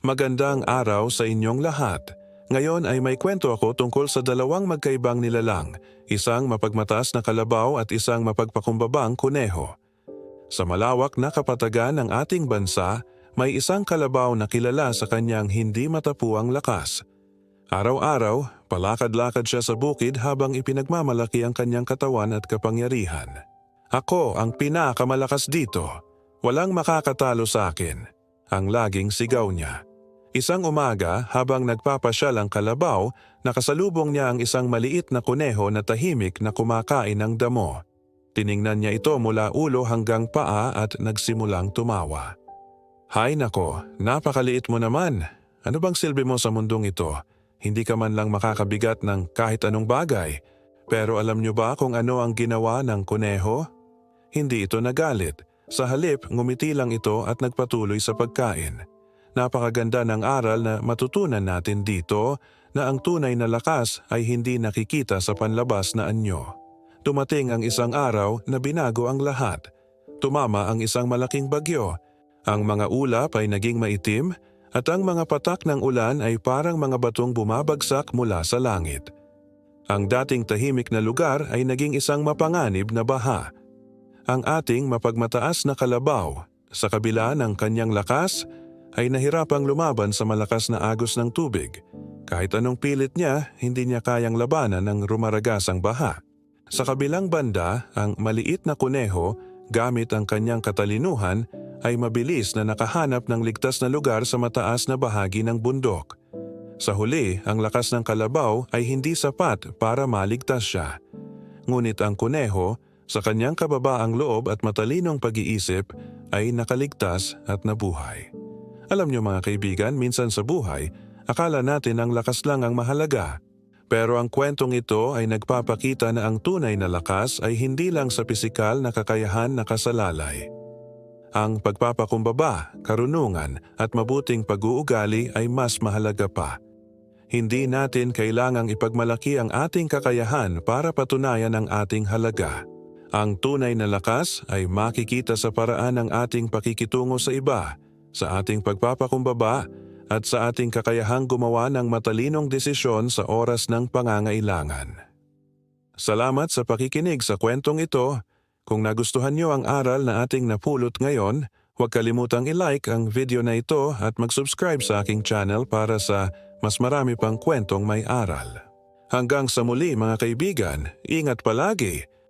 Magandang araw sa inyong lahat. Ngayon ay may kwento ako tungkol sa dalawang magkaibang nilalang, isang mapagmataas na kalabaw at isang mapagpakumbabang kuneho. Sa malawak na kapatagan ng ating bansa, may isang kalabaw na kilala sa kanyang hindi matapuang lakas. Araw-araw, palakad-lakad siya sa bukid habang ipinagmamalaki ang kanyang katawan at kapangyarihan. Ako ang pinakamalakas dito. Walang makakatalo sa akin. Ang laging sigaw niya. Isang umaga, habang nagpapasyal ang kalabaw, nakasalubong niya ang isang maliit na kuneho na tahimik na kumakain ng damo. Tiningnan niya ito mula ulo hanggang paa at nagsimulang tumawa. Hay nako, napakaliit mo naman. Ano bang silbi mo sa mundong ito? Hindi ka man lang makakabigat ng kahit anong bagay. Pero alam niyo ba kung ano ang ginawa ng kuneho? Hindi ito nagalit. Sa halip, ngumiti lang ito at nagpatuloy sa pagkain. Napakaganda ng aral na matutunan natin dito na ang tunay na lakas ay hindi nakikita sa panlabas na anyo. Tumating ang isang araw na binago ang lahat. Tumama ang isang malaking bagyo. Ang mga ulap ay naging maitim at ang mga patak ng ulan ay parang mga batong bumabagsak mula sa langit. Ang dating tahimik na lugar ay naging isang mapanganib na baha. Ang ating mapagmataas na kalabaw, sa kabila ng kanyang lakas, ay nahirapang lumaban sa malakas na agos ng tubig. Kahit anong pilit niya, hindi niya kayang labanan ng rumaragasang baha. Sa kabilang banda, ang maliit na kuneho, gamit ang kanyang katalinuhan, ay mabilis na nakahanap ng ligtas na lugar sa mataas na bahagi ng bundok. Sa huli, ang lakas ng kalabaw ay hindi sapat para maligtas siya. Ngunit ang kuneho, sa kanyang kababaang loob at matalinong pag-iisip, ay nakaligtas at nabuhay. Alam niyo mga kaibigan, minsan sa buhay, akala natin ang lakas lang ang mahalaga. Pero ang kwentong ito ay nagpapakita na ang tunay na lakas ay hindi lang sa pisikal na kakayahan na kasalalay. Ang pagpapakumbaba, karunungan at mabuting pag-uugali ay mas mahalaga pa. Hindi natin kailangang ipagmalaki ang ating kakayahan para patunayan ang ating halaga. Ang tunay na lakas ay makikita sa paraan ng ating pakikitungo sa iba, sa ating pagpapakumbaba at sa ating kakayahang gumawa ng matalinong desisyon sa oras ng pangangailangan. Salamat sa pakikinig sa kwentong ito. Kung nagustuhan niyo ang aral na ating napulot ngayon, huwag kalimutang i-like ang video na ito at mag-subscribe sa aking channel para sa mas marami pang kwentong may aral. Hanggang sa muli mga kaibigan, ingat palagi